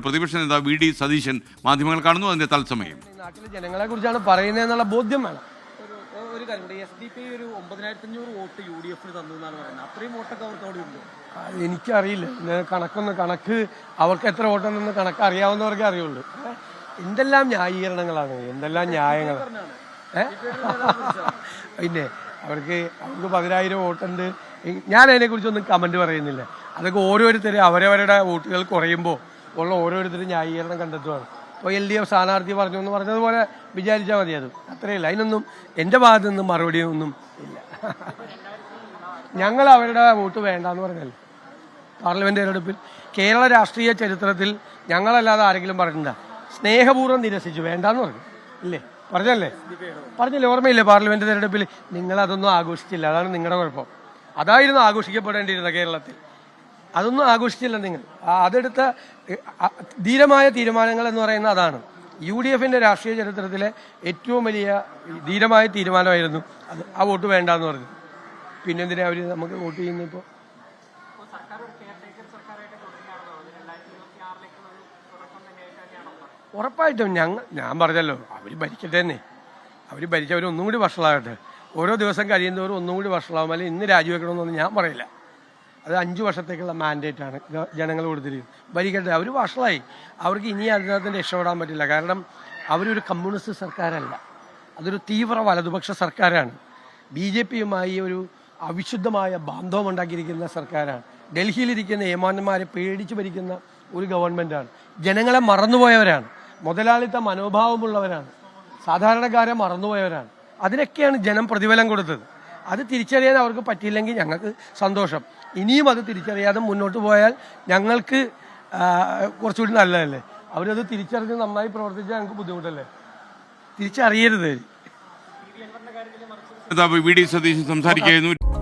പ്രതിപക്ഷ നേതാവ് V D Satheesan മാധ്യമങ്ങൾ കാണുന്നു അതിന്റെ തത്സമയം. നാട്ടിലെ ജനങ്ങളെ കുറിച്ചാണ് പറയുന്നതെന്നുള്ള ബോധ്യം വേണം. ഒരു എസ് ഡി പി ഒരു ഒമ്പതിനായിരത്തി അഞ്ഞൂറ് വോട്ട് യു ഡി എഫിന് തന്നു എന്നാണ് പറയുന്നത്. അത്രയും വോട്ടൊക്കെ അവർക്ക് അവിടെ ഉണ്ട്? എനിക്കറിയില്ല. കണക്കൊന്ന് കണക്ക് അവർക്ക് എത്ര വോട്ടെന്ന് കണക്ക് അറിയാവുന്നവർക്കേ അറിയുള്ളൂ? എന്തെല്ലാം ന്യായീകരണങ്ങളാണ്. എന്തെല്ലാം ന്യായങ്ങളാണ്. ഏ? പിന്നെ അവർക്ക് അവർക്ക് പതിനായിരം വോട്ടുണ്ട്. ഞാൻ അതിനെക്കുറിച്ചൊന്നും കമന്റ് പറയുന്നില്ല. അതൊക്കെ ഓരോരുത്തരും അവരവരുടെ വോട്ടുകൾ കുറയുമ്പോൾ ഉള്ള ഓരോരുത്തരും ന്യായീകരണം കണ്ടെത്തുകയാണ് അപ്പോൾ എൽ ഡി എഫ് സ്ഥാനാർത്ഥി പറഞ്ഞു എന്ന് പറഞ്ഞതുപോലെ വിചാരിച്ചാൽ മതി അത്. അത്രയില്ല. അതിനൊന്നും എന്റെ ഭാഗത്തു നിന്നും മറുപടി ഒന്നും ഇല്ല. ഞങ്ങൾ അവരുടെ വോട്ട് വേണ്ടാന്ന് പറഞ്ഞല്ലോ? പാർലമെന്റ് തിരഞ്ഞെടുപ്പിൽ കേരള രാഷ്ട്രീയ ചരിത്രത്തിൽ ഞങ്ങളല്ലാതെ ആരെങ്കിലും പറഞ്ഞിട്ടുണ്ടാ? സ്നേഹപൂർവം നിരസിച്ചു. വേണ്ടാന്ന് പറഞ്ഞു. ഇല്ലേ? പറഞ്ഞല്ലേ? പറഞ്ഞില്ലേ? ഓർമ്മയില്ലേ പാർലമെന്റ് തെരഞ്ഞെടുപ്പിൽ? നിങ്ങൾ അതൊന്നും ആഘോഷിച്ചില്ല. അതാണ് നിങ്ങളുടെ കുഴപ്പം. അതായിരുന്നു ആഘോഷിക്കപ്പെടേണ്ടിയിരുന്നത് കേരളത്തിൽ. അതൊന്നും ആഘോഷിച്ചില്ല നിങ്ങൾ. അതെടുത്ത ധീരമായ തീരുമാനങ്ങൾ എന്ന് പറയുന്ന അതാണ്. യു ഡി എഫിന്റെ രാഷ്ട്രീയ ചരിത്രത്തിലെ ഏറ്റവും വലിയ ധീരമായ തീരുമാനമായിരുന്നു അത്. ആ വോട്ട് വേണ്ട എന്ന് പറഞ്ഞു. പിന്നെന്തിനാ അവർ നമുക്ക് വോട്ട് ചെയ്യുന്നത് ഇപ്പോൾ ഉറപ്പായിട്ടും ഞങ്ങൾ ഞാൻ പറഞ്ഞല്ലോ അവർ ഭരിക്കട്ടെ തന്നെ അവർ ഭരിച്ചവർ ഒന്നും കൂടി വഷളാകട്ടെ. ഓരോ ദിവസം കഴിയുന്നവരും ഒന്നും കൂടി വഷളാവും. അല്ലെങ്കിൽ ഇന്ന് രാജിവെക്കണമെന്നൊന്നും ഞാൻ പറയില്ല. അത് അഞ്ച് വർഷത്തേക്കുള്ള മാൻഡേറ്റ് ആണ്. ജനങ്ങൾ കൊടുത്തിരിക്കുന്നത്. ഭരിക്കട്ടെ അവർ വഷളായി. അവർക്ക് ഇനി അതിനകത്ത് രക്ഷപ്പെടാൻ പറ്റില്ല. കാരണം അവരൊരു കമ്മ്യൂണിസ്റ്റ് സർക്കാരല്ല. അതൊരു തീവ്ര വലതുപക്ഷ സർക്കാരാണ്. ബി ജെ പിയുമായി ഒരു അവിശുദ്ധമായ ബാന്ധവം ഉണ്ടാക്കിയിരിക്കുന്ന സർക്കാരാണ്. ഡൽഹിയിലിരിക്കുന്ന ഏമാന്മാരെ പേടിച്ച് ഭരിക്കുന്ന ഒരു ഗവൺമെന്റാണ് ജനങ്ങളെ മറന്നുപോയവരാണ്. മുതലാളിത്ത മനോഭാവമുള്ളവരാണ്. സാധാരണക്കാരെ മറന്നുപോയവരാണ്. അതിനൊക്കെയാണ് ജനം പ്രതിഫലം കൊടുത്തത്. അത് തിരിച്ചറിയാൻ അവർക്ക് പറ്റിയില്ലെങ്കിൽ ഞങ്ങൾക്ക് സന്തോഷം. ഇനിയും അത് തിരിച്ചറിയാതെ മുന്നോട്ട് പോയാൽ ഞങ്ങൾക്ക് കുറച്ചുകൂടി നല്ലതല്ലേ? അവരത് തിരിച്ചറിഞ്ഞ് നന്നായി പ്രവർത്തിച്ചാൽ ഞങ്ങൾക്ക് ബുദ്ധിമുട്ടല്ലേ? തിരിച്ചറിയരുത്. വി ഡി സതീശൻ സംസാരിക്കുകയായിരുന്നു.